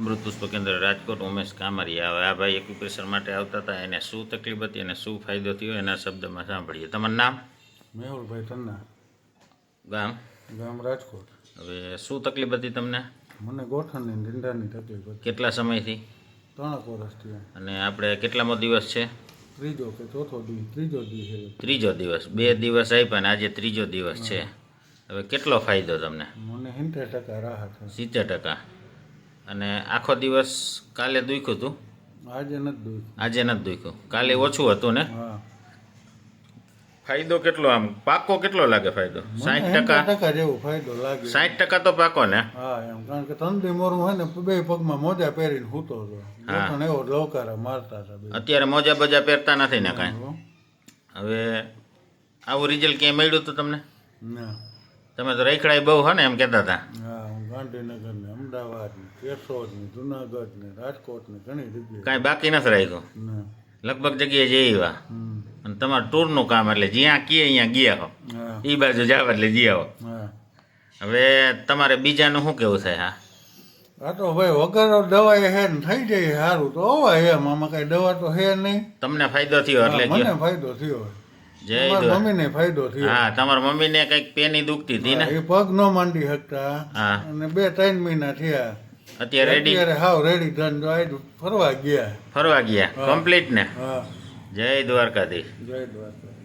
અમૃત પુષ્પ કેન્દ્ર રાજકોટ ઉમેશ કામરિયા. હવે આ ભાઈ એક્યુપ્રેશર માટે આવતા હતા. એને શું તકલીફ હતી અને શું ફાયદો થયો એના શબ્દમાં સાંભળીએ. તમારું નામ? મેહુલભાઈ તન્ના ગામ? ગામ રાજકોટ. હવે શું તકલીફ હતી તમને? મને ગોઠણની નિંદાની તકલીફ હતી. કેટલા સમયથી? ત્રણ વર્ષથી અને આપણે કેટલામો દિવસ છે? ત્રીજો કે ચોથો દિવસ ત્રીજો દિવસ ત્રીજો દિવસ. બે દિવસ આપ્યા અને આજે ત્રીજો દિવસ છે. હવે કેટલો ફાયદો તમને? મને સિત્તેર ટકા રાહત. સિત્તેર ટકા. અને આખો દિવસ કાલે દુખ્યું હતું આજે નથી દુખ આજે નથી દુખ્યું. કાલે ઓછું હતું ને? ફાયદો કેટલો આમ? પાકો કેટલો લાગે ફાયદો? સાઠ ટકા? 60 ટકા જેવો ફાયદો લાગે. સાઠ ટકા તો પાકો ને? હા એમ. કારણ કે ઠંડી મોરું હોય ને બે પગમાં મોજા પહેરીને સૂતો હતો. ગોઠણ એવો લવકારા મારતા હતા અત્યારે મોજા બજા પહેરતા નથી ને કાંઈ? હવે આવું રિઝલ્ટ ક્યાંય મળ્યું હતું તમને? ના. તમે તો રખડાઈ બહુ હો ને એમ કહેતા હતા. હા હું ગાંધીનગર ને અમદાવાદ ને કેશોદ ને જુનાગઢ ને રાજકોટ ને ઘણી જગ્યાએ. કાંઈ બાકી નથી રાખ્યું? લગભગ જગ્યાએ જઈ આવ્યા અને તમારું ટૂરનું કામ એટલે જ્યાં કીએ અહીંયા ગયા હો. એ બાજુ જાવ એટલે ગયા હો. હવે તમારે બીજાનું શું કેવું થાય હા? આ તો ભાઈ વગર દવાઈ હે ને થઈ જાય સારું તો અવાય એમ આમાં કઈ દવા તો હે નહીં. તમને ફાયદો થયો એટલે મને ફાયદો થયો. જય મમ્મીને ફાયદો થયો. હા તમારા મમ્મીને કંઈક પેની દુખતી હતી ને? એ પગ ન માંડી શકતા. હા. અને બે ત્રણ મહિના થયા. અત્યારે રેડી અત્યારે હાવ રેડી ધન જો ફરવા ગયા. ફરવા ગયા. કમ્પ્લીટ ને? જય દ્વારકાધીશ. જય દ્વારકા